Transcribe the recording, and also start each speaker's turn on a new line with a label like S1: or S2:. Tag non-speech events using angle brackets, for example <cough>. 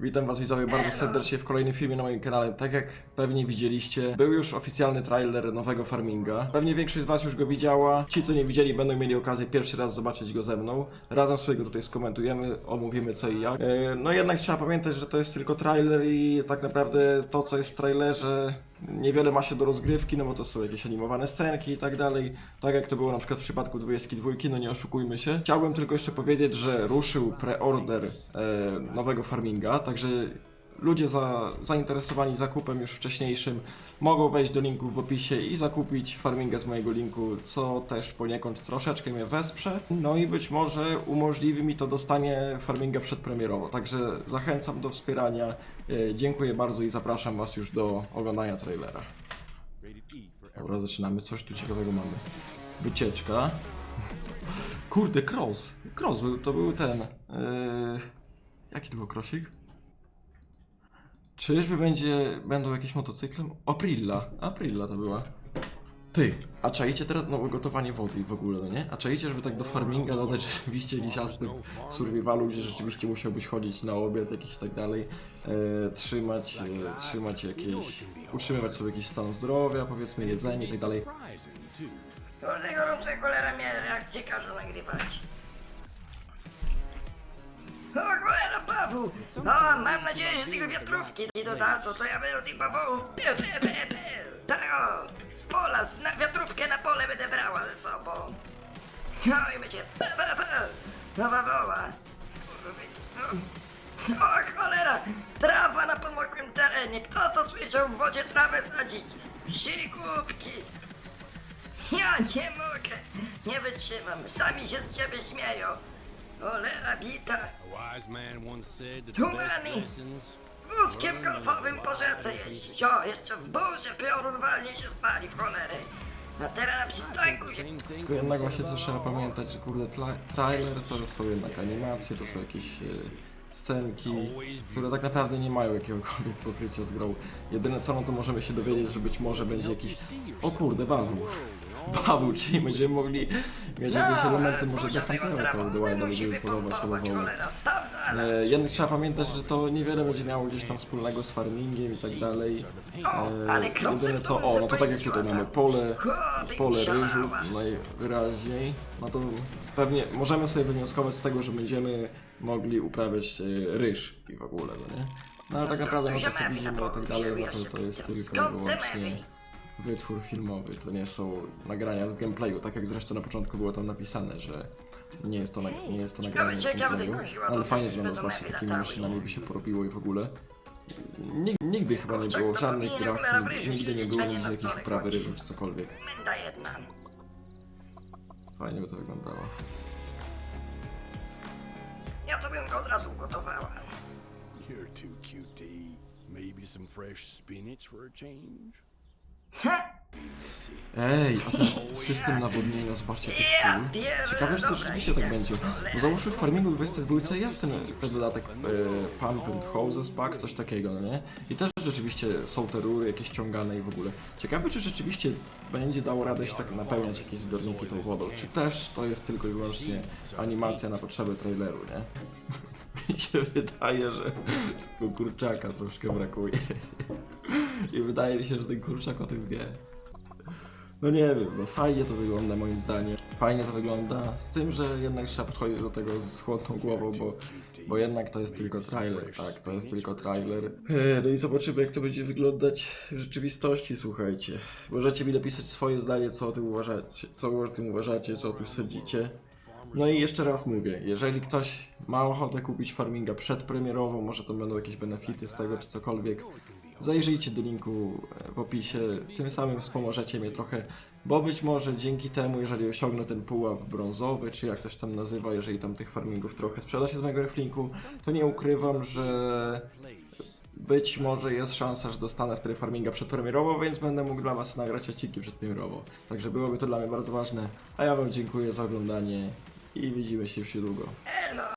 S1: Witam was widzowie bardzo serdecznie w kolejnym filmie na moim kanale. Tak jak pewnie widzieliście, był już oficjalny trailer nowego Farminga. Pewnie większość z was już go widziała. Ci co nie widzieli będą mieli okazję pierwszy raz zobaczyć go ze mną. Razem sobie go tutaj skomentujemy, omówimy co i jak. E, No jednak trzeba pamiętać, że to jest tylko trailer i tak naprawdę to co jest w trailerze niewiele ma się do rozgrywki, no bo to są jakieś animowane scenki i tak dalej. Tak jak to było na przykład w przypadku 22, no nie oszukujmy się. Chciałbym tylko jeszcze powiedzieć, że ruszył preorder e, nowego Farminga, także ludzie za, zainteresowani zakupem już wcześniejszym mogą wejść do linku w opisie i zakupić Farminga z mojego linku, co też poniekąd troszeczkę mnie wesprze. No i być może umożliwi mi to dostanie Farminga przedpremierowo, także zachęcam do wspierania. E, Dziękuję bardzo i zapraszam Was już do oglądania trailera. Dobra, zaczynamy. Coś tu ciekawego mamy. Wycieczka. <laughs> Kurde, cross. Cross, był, to był ten. Yy... Jaki to był krosik? Czyżby będzie, będą jakieś motocykle? Aprilla. Aprilla to była. Ty, a czajcie teraz, no gotowanie wody w ogóle, no nie? A czajcie, żeby tak do farminga dodać rzeczywiście jakiś aspekt survivalu, gdzie rzeczywiście musiałbyś chodzić na obiad jakiś tak dalej, e, trzymać, e, trzymać jakieś, utrzymywać sobie jakiś stan zdrowia, powiedzmy jedzenie i tak dalej.
S2: Kurde, gorąca cholera mnie reakcję każą nagrywać. Cholera, Paweł! O, mam nadzieję, że tego wiatrówki nie dodadzą, to ja będę tych bawołów piu, piu, piu, piu. Tak o, z pola, z, na wiatrówkę na pole będę brała ze sobą. No i będzie pa, pa, pa. Nowa woła. O cholera! Trawa na pomokłym terenie. Kto to słyszał w wodzie trawę sadzić? Głupki! Ja nie mogę! Nie wytrzymam! Sami się z ciebie śmieją! Cholera bita!
S3: A wise man once said that
S2: Too
S3: the best
S2: many.
S3: lessons
S2: Wózkiem golfowym po rzece jeździć! O, jeszcze w burze piorun walnie się spali w cholery! A teraz na przystanku się...
S1: Tylko jednak właśnie też trzeba pamiętać, że kurde, tla- trailer to są jednak animacje, to są jakieś e, scenki, które tak naprawdę nie mają jakiegokolwiek pokrycia z grą. Jedyne co, no to możemy się dowiedzieć, że być może będzie jakiś... O kurde, bawu. Bawu, czyli będziemy mogli mieć jakieś elementy może dla Pantera, to do Wilda
S2: musi
S1: będziemy podobać
S2: wypompować,
S1: logowo.
S2: cholera, staw zaraz!
S1: E, Jednak trzeba pamiętać, że to niewiele będzie miało gdzieś tam wspólnego z farmingiem i tak dalej. E, jedyne co, o, no to tak jak tutaj mamy pole, pole ryżu najwyraźniej, no to pewnie możemy sobie wywnioskować z tego, że będziemy mogli uprawiać e, ryż i w ogóle, no nie? No ale tak naprawdę no to co widzimy i tak dalej, no to, to jest tylko i wyłącznie? Wytwór filmowy, to nie są nagrania z gameplayu, tak jak zresztą na początku było tam napisane, że nie jest to, na, nie jest to nagranie z gameplayu, ale fajnie, że zobaczcie
S2: mewy
S1: takimi maszynami by się porobiło i w ogóle. Nig- Nigdy chyba nie było w żadnych grach, nigdy nie było jakiejś uprawy ryżu czy cokolwiek. Fajnie by to wyglądało.
S2: Ja to bym go od razu ugotowała.
S3: You're too eat. Maybe some fresh spinach for a change?
S1: Ej, a ten system nawodnienia, zobaczcie tych
S2: pierze,
S1: Ciekawe, czy to rzeczywiście tak będzie. Bo załóżmy w Farmingu 22 jest ten, ten dodatek e, Pump and Hoses Pack, coś takiego, no nie? I też rzeczywiście są te rury jakieś ciągane i w ogóle. Ciekawe, czy rzeczywiście będzie dało radę się tak napełniać jakieś zbiorniki tą wodą, czy też to jest tylko i wyłącznie animacja na potrzeby traileru, nie? <laughs> Mi się wydaje, że tego kurczaka troszkę brakuje. I wydaje mi się, że ten kurczak o tym wie. No nie wiem, no fajnie to wygląda moim zdaniem. Fajnie to wygląda, z tym, że jednak trzeba podchodzić do tego z chłodną głową, bo, bo jednak to jest tylko trailer, tak, to jest tylko trailer. E, No i zobaczymy jak to będzie wyglądać w rzeczywistości, słuchajcie. Możecie mi napisać swoje zdanie, co o tym uważacie, co o tym uważacie, co o tym sądzicie. No i jeszcze raz mówię, jeżeli ktoś ma ochotę kupić farminga przedpremierowo, może to będą jakieś benefity z tego czy cokolwiek, zajrzyjcie do linku e, w opisie, tym samym wspomożecie mnie trochę, bo być może dzięki temu, jeżeli osiągnę ten pułap brązowy, czy jak ktoś tam nazywa, jeżeli tam tych farmingów trochę sprzeda się z mojego reflinku, to nie ukrywam, że być może jest szansa, że dostanę wtedy farminga przedpremierowo, więc będę mógł dla Was nagrać odcinki przedpremierowo. Także byłoby to dla mnie bardzo ważne, a ja Wam dziękuję za oglądanie i widzimy się już niedługo.